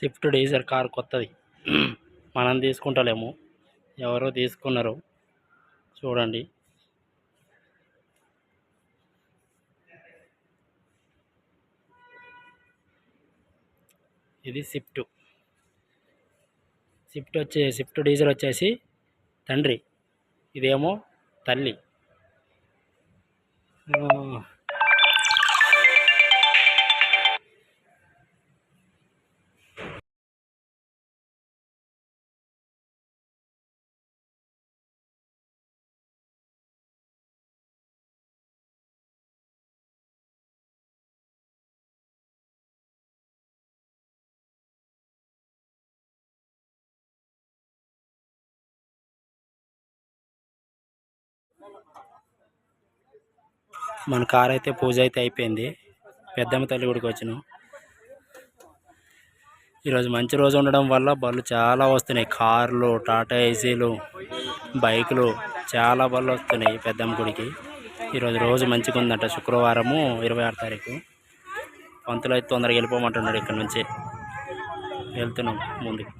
Swift డీజర్ car కొత్తది. మనం తీసుకుంటలేము. ఎవరో తీసుకున్నారు. చూడండి. ఇది స్విఫ్ట్. స్విఫ్ట్ వచ్చే స్విఫ్ట్ డీజర్ వచ్చేసి తండ్రి. ఇదేమో తల్లి. మన కార్ అయితే పూజ అయితే అయిపోయింది. పెద్దమ్మ తల్లి గుడికి వచ్చినాం. ఈరోజు మంచి రోజు ఉండడం వల్ల బళ్ళు చాలా వస్తున్నాయి. కార్లు టాటా ఏసీలు బైకులు చాలా బళ్ళు వస్తున్నాయి పెద్దమ్మ గుడికి. ఈరోజు రోజు మంచిగా ఉందంట. శుక్రవారము ఇరవై ఆరు తారీఖు. పంతులు అయితే తొందరగా వెళ్ళిపోమంటున్నాడు ఇక్కడ నుంచి. వెళ్తున్నాం ముందుకు.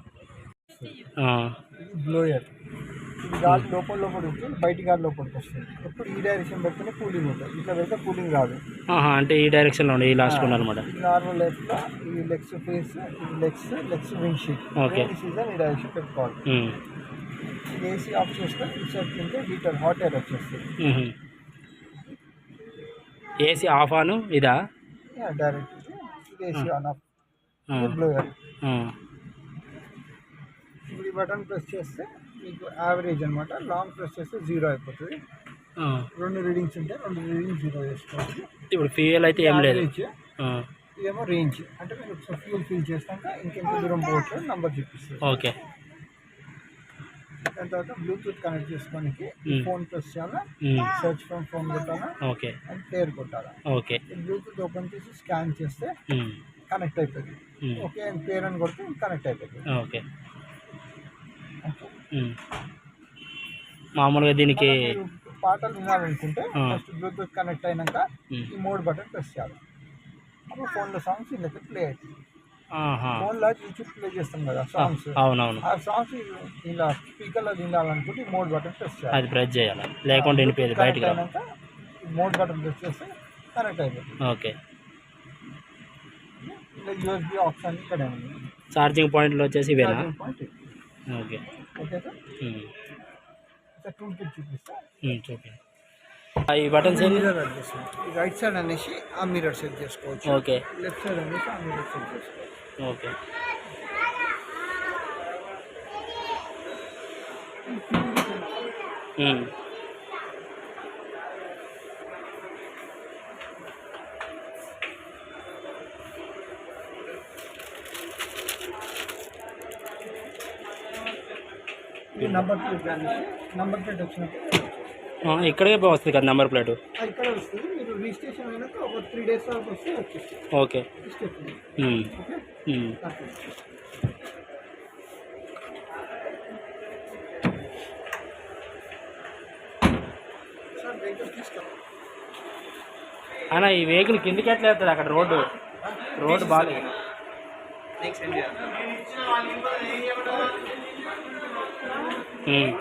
గాలి లోపల లోపల ఉంటుంది బయట గాలి లోపలికి వస్తుంది. ఎప్పుడు ఈ డైరెక్షన్ పెడితేనే కూలింగ్ ఉంటుంది. ఇట్లా పెడితే కూలింగ్ రాదు. అంటే ఈ డైరెక్షన్లో ఉండే ఈ లాస్ట్ అనమాట నార్మల్ లైఫ్లో ఈ లెగ్స్ ఫేస్ ఇది legs legs windshield Okay. Season ఈ డైరెక్షన్ పెట్టుకోవాలి. ఏసీ ఆఫ్ చేస్తే ఇన్సర్ట్ కింద హీటర్ హాట్ ఎయిర్ వచ్చేస్తుంది. ఏసీ ఆఫ్ ఆను ఇదా? Direct AC on off blower ఇప్పుడు ఈ బటన్ ప్రెస్ చేస్తే మీకు యావరేజ్ అనమాట లాంగ్ ప్రెస్ చేస్తే జీరో అయిపోతుంది. రెండు రీడింగ్స్ ఉంటాయి రెండు రీడింగ్ జీరో చేసుకోవచ్చు ఇప్పుడు ఫ్యూయల్ అయితే ఏం లేదు. ఇదేమో రేంజ్ అంటే మీరు ఫ్యూల్ ఫిల్ చేస్తాక ఇంకెంత దూరం పోవచ్చు నంబర్ చూపిస్తుంది ఓకే. దాని తర్వాత బ్లూటూత్ కనెక్ట్ చేసుకోనికి. ఫోన్ ప్రెస్ చేయాలా? సెర్చ్ ఫ్రమ్ ఫోన్ కొట్టాలా? ఓకే. అండ్ పేరు కొట్టాలా? ఓకే. బ్లూటూత్ ఓపెన్ చేసి స్కాన్ చేస్తే కనెక్ట్ అవుతుంది ఓకే అండ్ పేరు అని కొడితే కనెక్ట్ అయిపోతుంది. ఓకే. మామూలుగా దీనికి పాటలు వినాలనుకుంటే. ఫస్ట్ బ్లూటూత్ కనెక్ట్ అయినాక ఈ మోడ్ బటన్ ప్రెస్ చేయాలి. అప్పుడు ఫోన్లో సాంగ్స్ ఇళ్ళకి ప్లే అవుతుంది. ఫోన్లో యూట్యూబ్ ప్లే చేస్తాం కదా సాంగ్స్ అవునవును. ఆ సాంగ్స్ ఇలా స్పీకర్లో వినాలనుకుంటే ఈ మోడ్ బటన్ ప్రెస్ చేయాలి. అది ప్రెస్ చేయాలి. లేకుంటే వినిపోయేది బయటికి అయినాక మోడ్ బటన్ ప్రెస్ చేస్తే కనెక్ట్ అయిపోతుంది. ఓకే. ఇలా యూఎస్బి ఆప్షన్ ఇక్కడ ఉంది. ఛార్జింగ్ పాయింట్లు వచ్చేసి ఇవేనా. Okay. Okay sir tool kit చూపిస్తా. చూపి ఈ బటన్స్ రైట్ సైడ్ అనేసి ఆ మిర్రర్ సెట్ చేసుకోవచ్చు. ఓకే. లెఫ్ట్ సైడ్ అనేసి ఆ మిర్రర్ సెట్ చేసుకోవచ్చు. ఓకే. ఉమ్, ఈ నంబర్ ప్లేట్ నంబర్ ప్లేట్ వచ్చినప్పుడు ఇక్కడే వస్తుంది కదా నెంబర్ ప్లేటు ఇక్కడ వస్తుంది. మీరు రిజిస్ట్రేషన్ అయినాక ఒక త్రీ డేస్ వరకు వస్తే వచ్చేస్తుంది ఓకే. సార్ వెహికల్ తీసుకో అన్న ఈ వెహికల్ కిందికి ఎట్లా వెళ్తుంది? అక్కడ రోడ్డు. రోడ్డు బాగాలేదు ఉమ్.